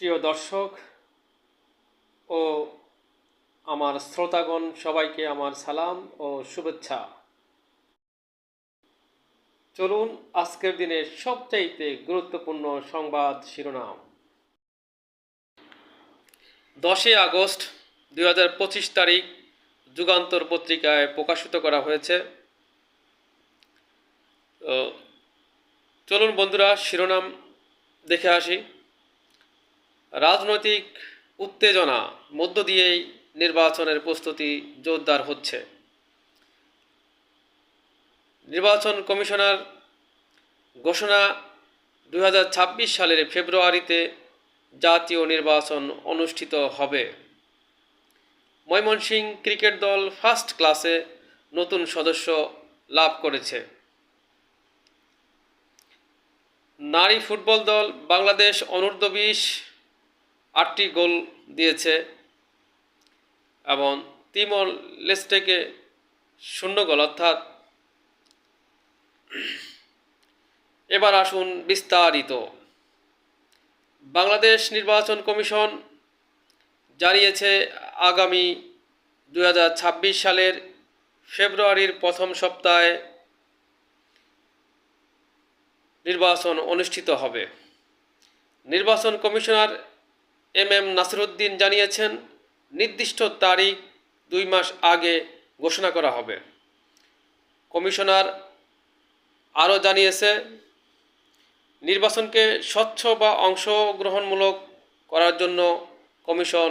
প্রিয় দর্শক ও আমার শ্রোতাগণ, সবাইকে আমার সালাম ও শুভেচ্ছা। চলুন আজকের দিনের সবচাইতে গুরুত্বপূর্ণ সংবাদ শিরোনাম। দশই আগস্ট দুই হাজার পঁচিশ তারিখ যুগান্তর পত্রিকায় প্রকাশিত করা হয়েছে। চলুন বন্ধুরা, শিরোনাম দেখে আসি। রাজনৈতিক উত্তেজনা মধ্য দিয়েই নির্বাচনের প্রস্তুতি জোরদার হচ্ছে। নির্বাচন কমিশনার ঘোষণা দু হাজার ছাব্বিশ সালের ফেব্রুয়ারিতে জাতীয় নির্বাচন অনুষ্ঠিত হবে। ময়মনসিংহ ক্রিকেট দল ফার্স্ট ক্লাসে নতুন সদস্য লাভ করেছে। নারী ফুটবল দল বাংলাদেশ অনূর্ধ্ব বিশ আটটি গোল দিয়েছে এবং তিমল লেস্টেকে শূন্য গোল, অর্থাৎ এবার আসুন বিস্তারিত। বাংলাদেশ নির্বাচন কমিশন জানিয়েছে, আগামী দু হাজার ছাব্বিশ সালের ফেব্রুয়ারির প্রথম সপ্তাহে নির্বাচন অনুষ্ঠিত হবে। নির্বাচন কমিশনার এম এম নাসিরুদ্দিন জানিয়েছেন, নির্দিষ্ট তারিখ দুই মাস আগে ঘোষণা করা হবে। কমিশনার আরও জানিয়েছে, নির্বাচনকে স্বচ্ছ বা অংশগ্রহণমূলক করার জন্য কমিশন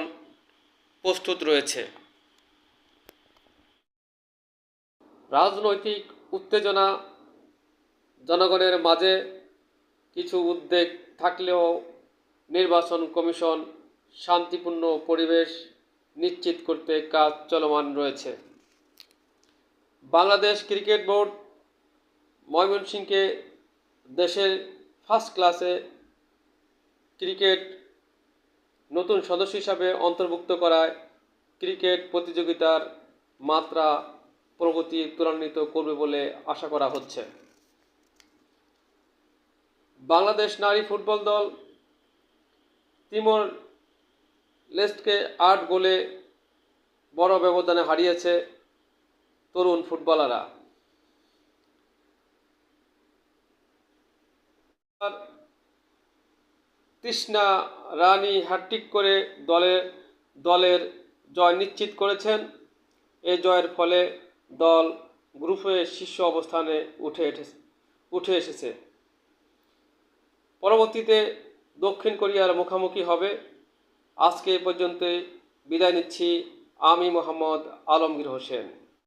প্রস্তুত রয়েছে। রাজনৈতিক উত্তেজনা জনগণের মাঝে কিছু উদ্বেগ থাকলেও নির্বাচন কমিশন শান্তিপূর্ণ পরিবেশ নিশ্চিত করতে কাজ চলমান রয়েছে। বাংলাদেশ ক্রিকেট বোর্ড ময়মনসিংহকে দেশের ফার্স্ট ক্লাসে ক্রিকেট নতুন সদস্য হিসাবে অন্তর্ভুক্ত করায় ক্রিকেট প্রতিযোগিতার মাত্রা প্রগতি ত্বরান্বিত করবে বলে আশা করা হচ্ছে। বাংলাদেশ নারী ফুটবল দল তিমোর লেস্টকে আট গোলে বড় ব্যবধানে হারিয়েছে তরুণ ফুটবলাররা। তৃষ্ণা রানী হ্যাট্রিক করে দলের দলের জয় নিশ্চিত করেছেন। এই জয়ের ফলে দল গ্রুপে শীর্ষ অবস্থানে উঠে উঠে এসেছে। পরবর্তীতে দক্ষিণ কোরিয়ার মুখোমুখি হবে। আজকে এ পর্যন্ত বিদায় নিচ্ছি। আমি মোহাম্মদ আলমগীর হোসেন।